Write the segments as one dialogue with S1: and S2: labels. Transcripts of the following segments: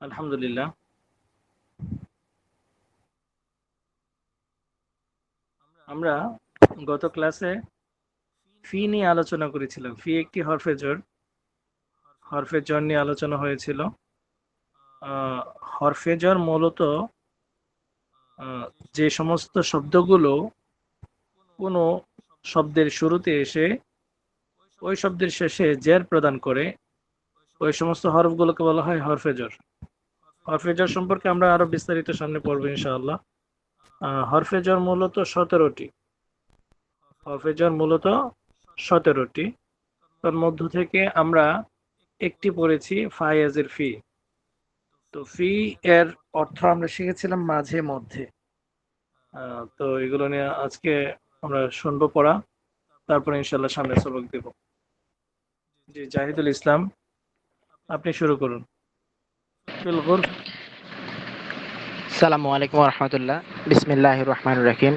S1: আলহামদুলিল্লাহ। আমরা গত ক্লাসে ফি নিয়ে আলোচনা করেছিলাম। ফি একটি হরফে জোর হরফে জর নিয়ে আলোচনা হয়েছিল। হরফে জর মূলত যে সমস্ত শব্দগুলো কোনো শব্দের শুরুতে এসে ওই শব্দের শেষে জের প্রদান করে, ওই সমস্ত হরফগুলোকে বলা হয় হরফে জর হরফে জর সম্পর্কে আমরা আরও বিস্তারিত সামনে পড়ব ইনশাআল্লাহ। আহ, হরফে জর মূলত সতেরোটি। হরফে জর মূলত সতেরোটি। তার মধ্য থেকে আমরা একটি পড়েছি ফায়াজের ফি। তো ফি এর অর্থ আমরা শিখেছিলাম মাঝে মধ্যে। তো এগুলো নিয়ে আজকে আমরা শুনব পড়া। তারপরে ইনশাল্লাহ সামনে সবক দেব। জি জাহিদুল ইসলাম আপনি শুরু করুন।
S2: সালামু আলাইকুম রহমতুল্লাহ। বিসমিল্লাহ রহমান রহিম।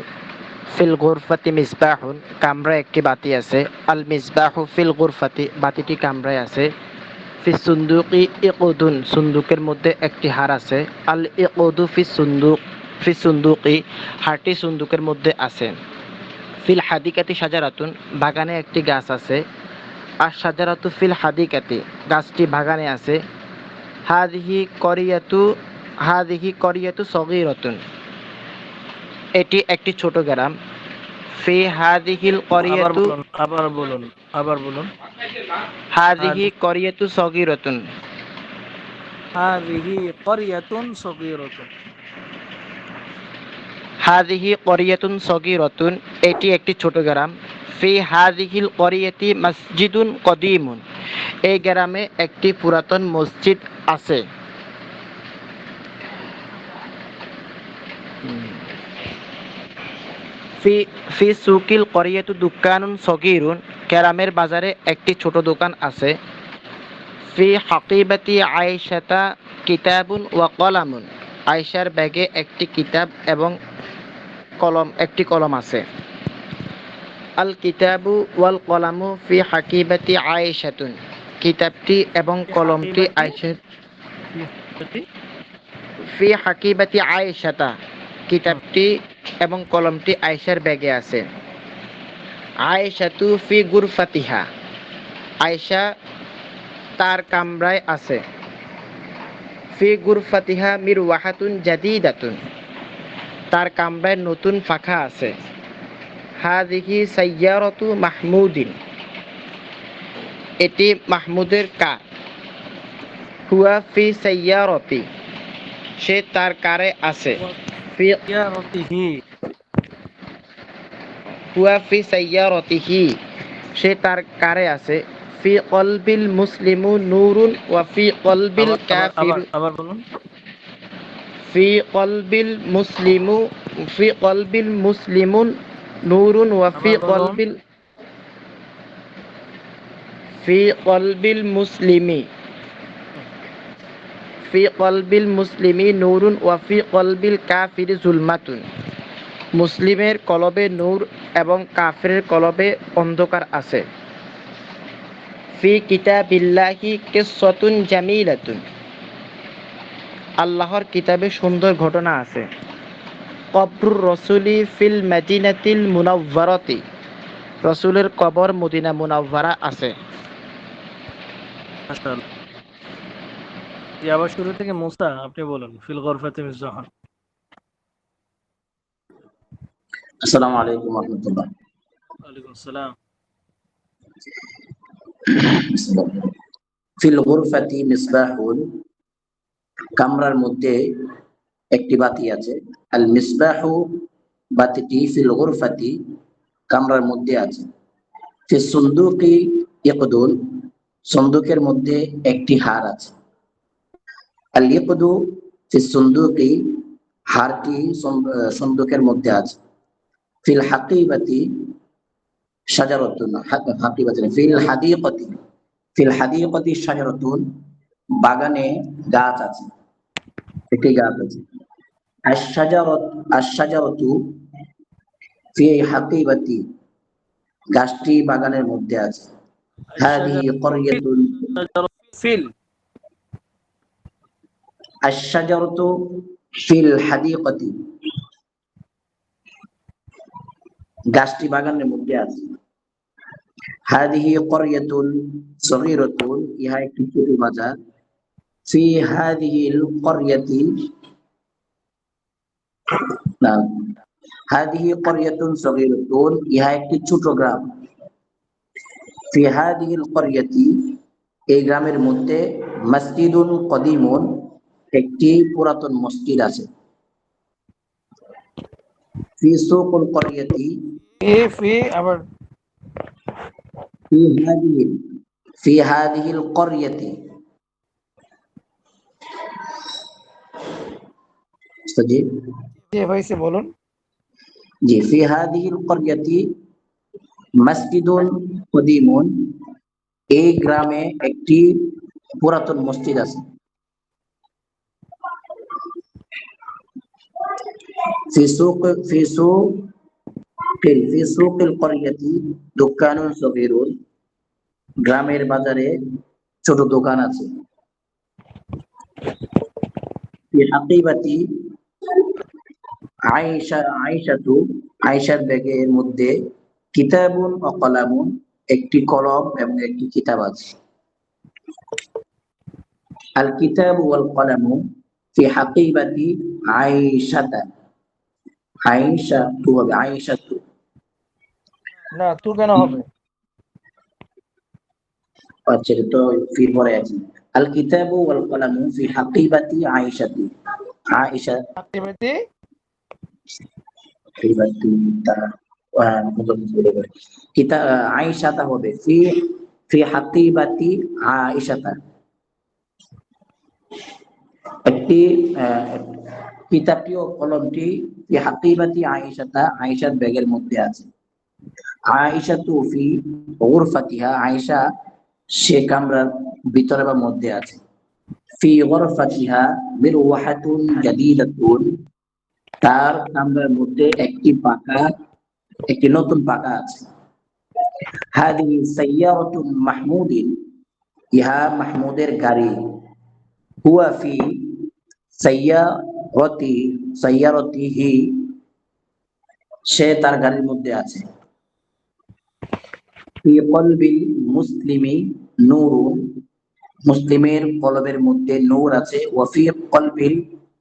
S2: ফিল গুরফাতি মিসবাহুন, কামরা একটি বাতি আছে। আল মিসবাহু ফিল গুরফাতি, বাতিটি কামরায় আছে। ফি সুন্দুকি ইকুদুন, সুন্দুকের মধ্যে একটি হার আছে। আল ইকুদু ফি সুন্দুক, ফি সুন্দুকি, হারটি সুন্দুকের মধ্যে আছে। ফিল হাদিকাতি সাজারাতুন, বাগানে একটি গাছ আছে। আর সাজারাতু ফিল হাদিকাতি, গাছটি বাগানে আছে। হাদিহি করিয়াতু হাদিহি করিয়াতু সগীরাতুন। এটি একটি ছোট গ্রাম। ফি হাদিহিল করিয়াতু
S1: আবার বলুন আবার বলুন
S2: হাদিহি করিয়াতু সগীরাতুন।
S1: ক্বরিয়াতুন সগীরাতুন।
S2: হাদিহি করিয়াতুন সগীরাতুন। এটি একটি ছোট গ্রাম। ফি হাদিহিল করিয়াতি মসজিদুন কদিমুন। এই গ্রামে একটি পুরাতন মসজিদ আছে। ফি সুকিল করিয়াতু দুকানুন সগীরুন গ্রামের বাজারে একটি ছোট দোকান আছে। ফি হাকিবাতি আয়েশাতা কিতাবুন ওয়া কলামুন, আয়েশার ব্যাগে একটি কিতাব এবং কলম, একটি কলম আছে। আল কিতাবু ওয়াল কলামু ফি হাকিবাতি আয়েশাতুন। কিতাবটি এবং কলমটি আয়েশার ফি হাকিবাতি আয়েশাতা। কিতাবটি এবং কলমটি আয়েশার ব্যাগে আছে। আয়েশাতু ফি গুরফাতিহা। আয়েশা তার কামরায় আছে। ফি গুরফাতিহা মির ওয়াহাতুন জাদিদাতুন। তার কামরায় নতুন পাখা আছে। হাদিহি সাইয়ারতু মাহমুদিন। এটি মাহমুদের কার? হুয়া ফি সাইয়ারতি। সে তার কারে আছে। হুয়া ফি সাইয়ারতিহি। সে তার কারে আছে। ফি কলবিল মুসলিমু নূরুন ওয়া ফি কলবিল কাফির।
S1: আবার বলুন।
S2: ফি কলবিল মুসলিমু ফি কলবিল মুসলিমুন নূরুন ওয়া ফি কলবিল ফি কলবিল মুসলিমি। ফি কলবিল মুসলিমি নূরুন ওয়া ফি কলবিল কাফির জুলমাতুন। মুসলিমের কলবে নূর এবং কাফিরের কলবে অন্ধকার আছে। ফি কিতাবিল্লাহি কিসসাতুন জামিলাতুন। আল্লাহর কিতাবে সুন্দর ঘটনা আছে। কবরুর রসুলি ফিল মেদিনাতিল মুনাওয়ারতি। রসুলের কবর মদিনা মুনাওয়ারা আছে।
S1: মাশাআল্লাহ জি আবার শুরু থেকে মুসা আপনি বলুন ফিল গরফাতি
S3: আসসালামু আলাইকুম রহমতুল্লাহ।
S1: ওয়ালাইকুম আসসালাম।
S3: ফিল গুরফাতি মিসবাহুন কামরার মধ্যে একটি বাতি আছে। আল মিসবাহু বাতিটি ফিল গুরফাতি কামরার মধ্যে আছে। ফি সুন্দুকি ইকদুন সন্দুকের মধ্যে একটি হার আছে। হারটি সন্দুকের মধ্যে আছে। ফিল হাকিবাতি শাজারাতুন, হা- হাকিবাতি ফিল হাদিকাতি ফিল হাদিকাতি শাজারাতুন, বাগানে গাছ আছে। একটি গাছ আছে। আশ-শাজারাত, আশ-শাজারাতু ফি হাকিবাতি, গাছটি বাগানের মধ্যে আছে। হাদিহি করিয়াতুন
S1: ফিল
S3: আশ-শাজারাতু ফিল হাদিকাতি গাছটি বাগানের মধ্যে আছে। হাদিহি করিয়াতুন সগীরাতুন ইহা একটি ছোট বাজার। ফি হাদিহিল করিয়াতি না হাদিহি করিয়াতুন সগীরাতুন ইহা একটি ছোট গ্রাম। ফিহাদিল এই গ্রামের মধ্যে মসজিদুন কদিমুন একটি পুরাতন মসজিদ আছে। ফি সুকুল করিয়াতি
S1: আবার
S3: আচ্ছা
S1: জি। ভাই সে বলুন।
S3: জি ফি হাদিহিল করিয়াতি مسجد قديم এই গ্রামে একটি পুরাতন মসজিদ আছে في سوق في سوق في سوق القرية دكان صغير গ্রামের বাজারে ছোট দোকান আছে في حقيبة আয়েশা আয়েশাতু আয়েশার ব্যাগের মধ্যে কিতাবুন ও কলামুন একটি কলম এবং একটি কিতাব আছে। আল কিতাব ওয়াল কলামু ফি হাকিবাতি আয়েশাতা। আয়েশা তু হবে আয়েশা তু।
S1: না তু কেন হবে?
S3: আচ্ছা তো ফির পরে আছে। আল কিতাবু ওয়াল কলামু ফি হাকিবাতি আয়েশাতি। আয়েশা
S1: আক্টিভিটি
S3: হাকিবাতি তা কিতা আয়েশাতা হবে ফি আয়েশা সে কামরার ভিতরে বা মধ্যে আছে ফি গুরফাতিহা মিরওয়াহাতুন জাদিদাতুন তার কামরার মধ্যে একটি পাকা একটি নতুন পাকা আছে। হাদিহি সাইয়ারাতুন মাহমুদিন। ইহা মাহমুদের গাড়ি। হুয়া ফি সাইয়ারতি, সাইয়ারতিহি। সে তার গাড়ির মধ্যে আছে। ফি কলবিল মুসলিমি নূরুন। মুসলিমের কলবের মধ্যে নূর আছে। ওয়াফি কলবিল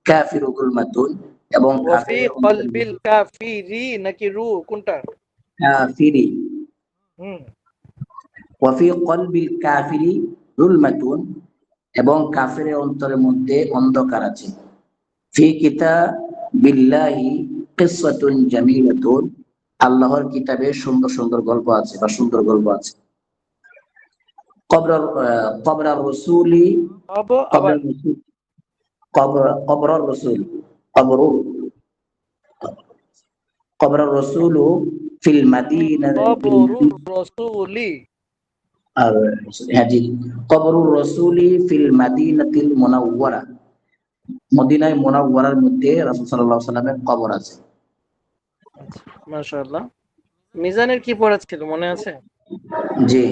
S3: কাফিরু গুলমাতুন এবং
S1: কলবিল কাফিরি নাকি রু কোনটা?
S3: কাফিরি
S1: হুম।
S3: ওয়াফি কলবিল কাফিরি রুলমাতুন এবং কাফিরের অন্তরের মধ্যে অন্ধকার আছে। ফি কিসসাতুন জামিলাতুন। আল্লাহর কিতাবে সুন্দর সুন্দর গল্প আছে বা সুন্দর গল্প আছে। কবর কবর রসুলি
S1: হব
S3: কবর
S1: আবার
S3: রসুল। কবর কবর রসুল ফিল মাদিনা
S1: রসুলি
S3: হ্যাঁ জি কবরুর রসুলি ফিল মাদিনাতিল মুনাওয়ারা মদিনায় মুনাওয়ারার মধ্যে রাসূল সাল্লাল্লাহু আলাইহি সাল্লামের কবর আছে.
S1: মাশাআল্লাহ। মিজানের কি পড়া ছিল মনে আছে?
S3: জি।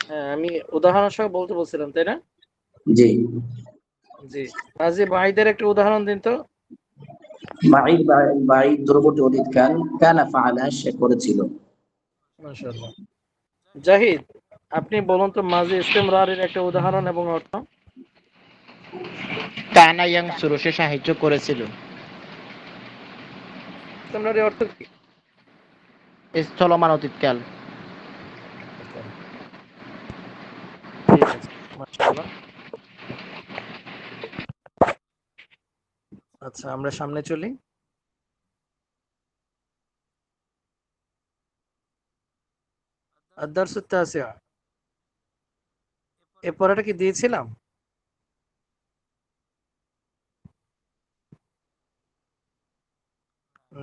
S1: হ্যাঁ আমি উদাহরণ সহ বলতে বলছিলাম তাই না?
S3: জি।
S1: জি। আজি ভাইদের একটা উদাহরণ দিন তো।
S3: বাঈদ বাঈদ দূরবর্তী অতীত কান কানা ফাআলা সে করেছিল।
S1: মাশাআল্লাহ। জাহিদ আপনি বলুন তো মাঝে ইস্তেমরারের একটা উদাহরণ এবং অর্থ।
S2: কানা ইয়াং সুরু সে সাহায্য করেছিল।
S1: ইস্তেমরারের অর্থ কি?
S2: চলমান অতীতকাল
S1: ঠিক আছে মাশাআল্লাহ। আচ্ছা আমরা সামনে চলি الدرس التاسع এ পড়াটা কি দিয়েছিলাম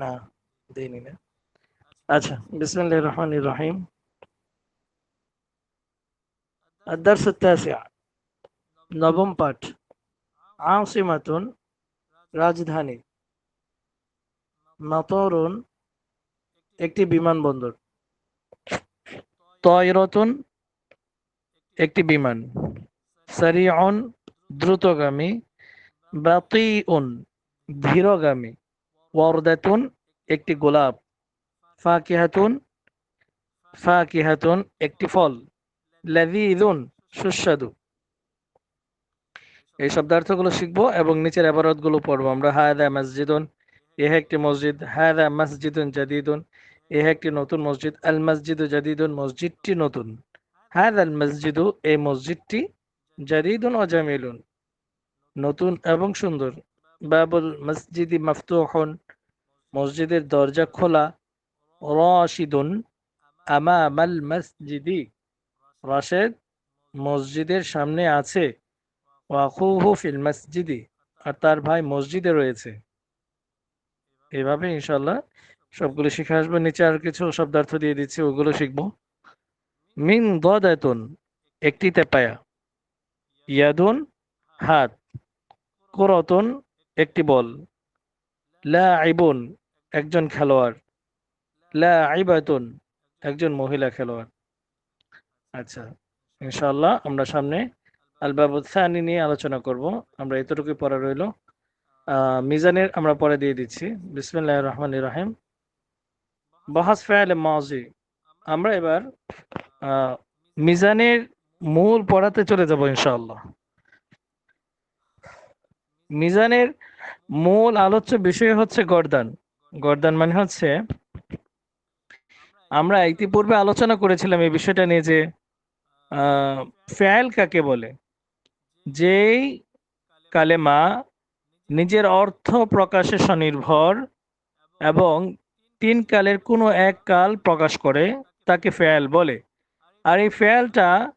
S1: না দেইনি না আচ্ছা বিসমিল্লাহির রহমানির রহিম الدرس التاسع নবম পাঠ আসিমাতুন রাজধানী। মাতরুন একটি বিমানবন্দর। তয়রতুন একটি বিমান। সারিউন দ্রুতগামী। বাতিউন ধীরগামী। ওয়ারদাতুন একটি গোলাপ। ফাকিহাতুন ফাকিহাতুন একটি ফল। লাযীযুন সুস্বাদু। এই শব্দার্থগুলো শিখব এবং নিচের আবারতগুলো পড়ব। আমরা হায়দা মসজিদুন এহ একটি মসজিদ হায়দা মসজিদুন জাদিদুন এহ একটি নতুন মসজিদ, আল মসজিদু জাদিদুন, মসজিদটি নতুন। হায়দা আল মসজিদু, এই মসজিদটি জাদিদুন ও জামিলুন। নতুন এবং সুন্দর। বাবুল মসজিদি মাফতুহুন, মসজিদের দরজা খোলা। রাশিদুন, আমামাল মসজিদি। রাশেদ, মসজিদের সামনে আছে। ফিল মসজিদি, আর তার ভাই মসজিদে রয়েছে। এভাবে ইনশাল্লাহ সবগুলো শিখে আসব। নিচে আর কিছু শব্দার্থ দিয়ে দিচ্ছি, ওগুলো শিখব। মিন দাতুন একটি তেপায়া। ইয়াদুন, হাত। কুরতুন, একটি বল। লা আইবুন একজন খেলোয়াড়। লা আইবাতুন একজন মহিলা খেলোয়াড়। আচ্ছা ইনশাল্লাহ আমরা সামনে আল বাবুসানি নিয়ে আলোচনা করব। আমরা এতটুকুই পড়া রইল। মিজানের আমরা পরে দিয়ে দিচ্ছি। বিসমিল্লাহ রহমান রাহিম। বাহাস ফেয়াল মাজি আমরা এবার মিজানের মূল পড়াতে চলে যাব ইনশাআল্লাহ। মিজানের মূল আলোচ্য বিষয় হচ্ছে গর্দান। গর্দান মানে হচ্ছে, আমরা ইতিপূর্বে আলোচনা করেছিলাম এই বিষয়টা নিয়ে যে ফেয়াল কাকে বলে? যেই কালেমা নিজের অর্থ প্রকাশে স্বনির্ভর এবং তিন কালের কোনো এক কাল প্রকাশ করে, তাকে ফেয়াল বলে। আর এই ফেয়ালটা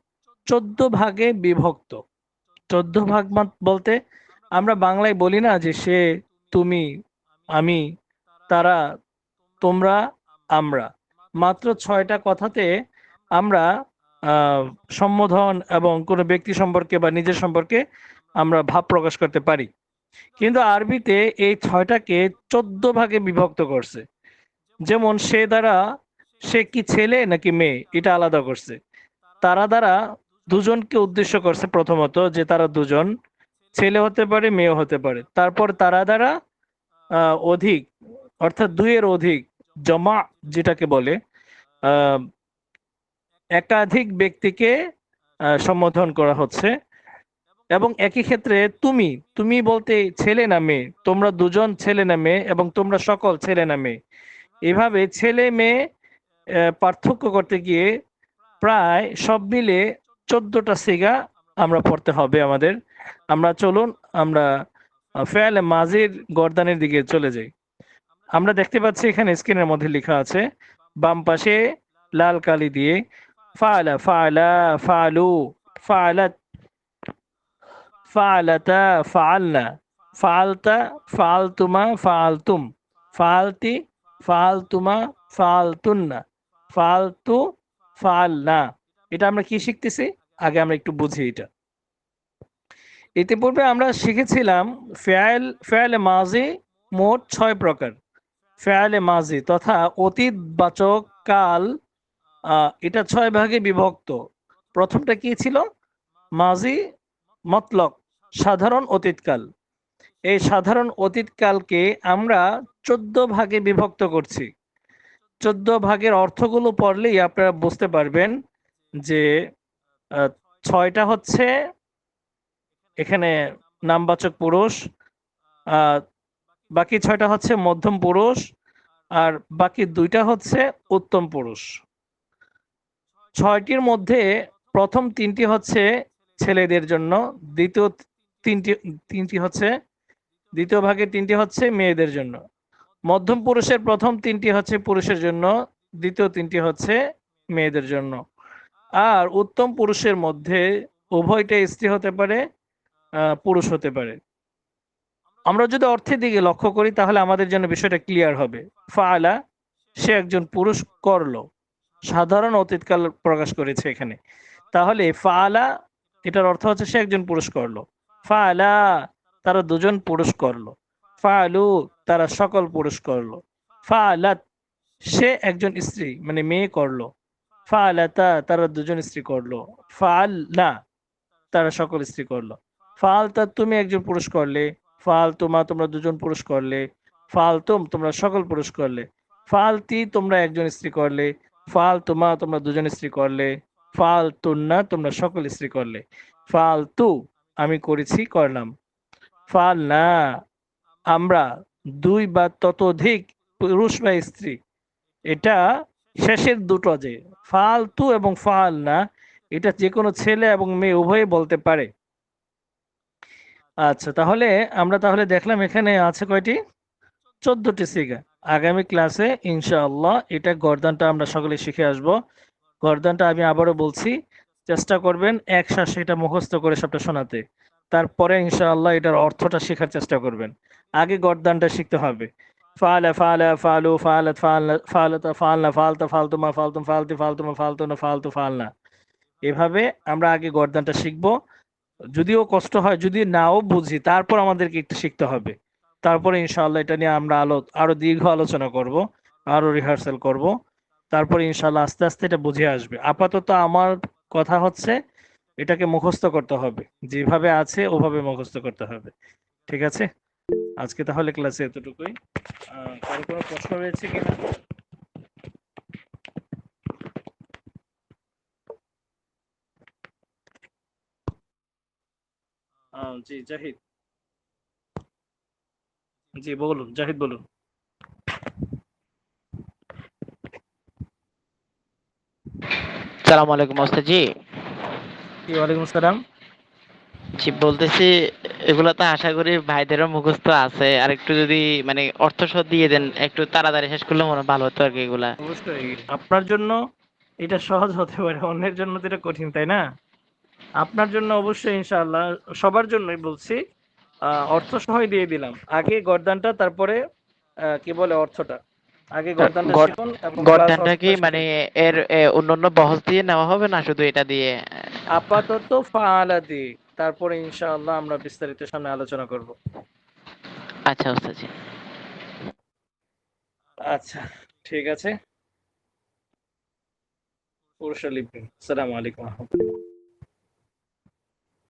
S1: চোদ্দ ভাগে বিভক্ত। চোদ্দ ভাগ বলতে আমরা বাংলায় বলি না যে সে, তুমি, আমি, তারা, তোমরা, আমরা। মাত্র ছয়টা কথাতে আমরা সম্বোধন এবং কোনো ব্যক্তি সম্পর্কে বা নিজের সম্পর্কে আমরা ভাব প্রকাশ করতে পারি। কিন্তু আরবিতে এই ছয়টাকে চোদ্দ ভাগে বিভক্ত করছে। যেমন, সে দ্বারা সে কি ছেলে নাকি মেয়ে, এটা আলাদা করছে। তারা দ্বারা দুজনকে উদ্দেশ্য করছে প্রথমত যে তারা দুজন ছেলে হতে পারে, মেয়ে হতে পারে। তারপর তারা দ্বারা অধিক, অর্থাৎ দুইয়ের অধিক জমা, যেটাকে বলে একাধিক ব্যক্তিকে সম্বোধন করা হচ্ছে। এবং একই ক্ষেত্রে তুমি তুমি বলতে ছেলে না মেয়ে, তোমরা দুজন ছেলে না মেয়ে এবং তোমরা সকল ছেলে না মেয়ে। এভাবে ছেলে মেয়ে পার্থক্য করতে গিয়ে প্রায় সব মিলে চোদ্দটা সিগা আমরা পড়তে হবে আমাদের। আমরা চলুন, আমরা ফেয়ালে মাজির গর্দানের দিকে চলে যাই। আমরা দেখতে পাচ্ছি এখানে স্ক্রিনের মধ্যে লেখা আছে, বাম পাশে লাল কালি দিয়ে ফালা ফালা ফালু ফালাত ফালাতা ফালনা ফালতা ফালতুমা ফালতুম ফালতি ফালতুমা ফালতুন্না ফালতু ফালনা এটা আমরা কি শিখতেছি? আগে আমরা একটু বুঝি এটা। ইতিপূর্বে আমরা শিখেছিলাম ফেয়াল ফেয়ালে মাজি মোট ছয় প্রকার। ফেয়ালে মাজি তথা অতীতবাচক কাল এটা ছয় ভাগে বিভক্ত। প্রথমটা কি ছিল? মাজি মতলক সাধারণ অতীতকাল। এই সাধারণ অতীতকালকে আমরা চোদ্দ ভাগে বিভক্ত করছি। চোদ্দ ভাগের অর্থগুলো পড়লেই আপনারা বুঝতে পারবেন যে ছয়টা হচ্ছে, এখানে নামবাচক পুরুষ বাকি ছয়টা হচ্ছে মধ্যম পুরুষ, আর বাকি দুইটা হচ্ছে উত্তম পুরুষ। ছয়টির মধ্যে প্রথম তিনটি হচ্ছে ছেলেদের জন্য, দ্বিতীয় তিনটি তিনটি হচ্ছে, দ্বিতীয় ভাগে তিনটি হচ্ছে মেয়েদের জন্য। মধ্যম পুরুষের প্রথম তিনটি হচ্ছে পুরুষের জন্য, দ্বিতীয় তিনটি হচ্ছে মেয়েদের জন্য। আর উত্তম পুরুষের মধ্যে উভয়টা স্ত্রী হতে পারে পুরুষ হতে পারে। আমরা যদি অর্থের দিকে লক্ষ্য করি, তাহলে আমাদের জন্য বিষয়টা ক্লিয়ার হবে। ফালা, সে একজন পুরুষ করল। সাধারণ অতীতকাল প্রকাশ করেছে এখানে। তাহলে ফালা এটার অর্থ হচ্ছে সে একজন পুরুষ করল। ফালা তারা দুজন পুরুষ করল। ফালু তারা সকল পুরুষ করল। ফাআলাত, সে একজন স্ত্রী মানে মেয়ে করল। ফাআলাতা, তারা দুজন স্ত্রী করল। ফাআলনা, তারা সকল স্ত্রী করল। ফাআলতা, তুমি একজন পুরুষ করলে। ফাল তোমা তোমরা দুজন পুরুষ করলে। ফাল তুম তোমরা সকল পুরুষ করলে। ফালতি তোমরা একজন স্ত্রী করলে। ফাল তোমা তোমরা দুজন স্ত্রী করলে ফাল তুন্না তোমরা সকল স্ত্রী করলে। ফাল তু আমি করেছি, করলাম। ফাল না, আমরা দুই বা ততোধিক পুরুষ বা স্ত্রী। এটা শেষের দুটো যে, ফালতু এবং ফাল না, এটা যে কোনো ছেলে এবং মেয়ে উভয়ে বলতে পারে। আচ্ছা তাহলে আমরা তাহলে দেখলাম এখানে আছে কয়টি? চোদ্দটি সিগা। আগামী ক্লাসে ইনশাআল্লাহ এটা গর্দানটা আমরা সকলে শিখে আসব। গর্দানটা আমি আবারও বলছি, চেষ্টা করবেন এক শ্বাসে এটা মুখস্থ করে সবটা শোনাতে। তারপরে ইনশাআল্লাহ এটার অর্থটা শেখার চেষ্টা করবেন। আগে গর্দানটা শিখতে হবে। ফালা ফালা, ফালু ফালাত ফালনা ফালাতা ফালনা, ফালতা ফালতুমা ফালতুম ফালতি ফালতুমা ফালতুনা ফালতু, ফালনা। এভাবে আমরা আগে গর্দানটা শিখব। যদিও কষ্ট হয়, যদি নাও বুঝি, তারপর আমাদেরকে একটু শিখতে হবে। তারপরে ইনশাআল্লাহ এটা নিয়ে আমরা আলো, আরও দীর্ঘ আলোচনা করব, আরও রিহার্সাল করব। তারপরে ইনশাআল্লাহ আস্তে আস্তে এটা বুঝে আসবে। আপাতত আমার কথা হচ্ছে, এটাকে মুখস্থ করতে হবে। যেভাবে আছে, ওভাবে মুখস্থ করতে হবে। ঠিক আছে? আজকে তাহলে ক্লাসে এতটুকুই। কারও কোনো প্রশ্ন রয়েছে কিনা? জি, জাহিদ। জি বলুন জাহিদ বলুন।
S2: সালাম আলাইকুম ওস্তাদ জি
S1: ওয়ালাইকুম আসসালাম।
S2: জি বলতেছি এগুলো তো আশা করি ভাইদেরও মুখস্থ আছে। আর একটু যদি মানে অর্থ সহ দিয়ে দেন একটু তাড়াতাড়ি শেষ করলে মনে ভালো হতো আর কি এগুলা।
S1: অবশ্যই আপনার জন্য এটা সহজ হতে পারে অন্যের জন্য তো এটা কঠিন তাই না? আপনার জন্য অবশ্যই ইনশাআল্লাহ সবার জন্যই বলছি অর্থ সহই দিয়ে দিলাম। আগে গর্দানটা তারপরে কি বলে অর্থটা? আগে গর্দানটা
S2: গর-
S1: শিখুন
S2: গর্দানটা কি মানে এর অন্যান্য বহস দিয়ে নেওয়া হবে না শুধু এটা দিয়ে?
S1: আপাতত ফাআলা দিয়ে। তারপরে ইনশাআল্লাহ আমরা বিস্তারিত সামনে আলোচনা করব।
S2: আচ্ছা ওস্তাদ জি।
S1: আচ্ছা ঠিক আছে। পুরুষ লিখবেন আসসালামু আলাইকুম।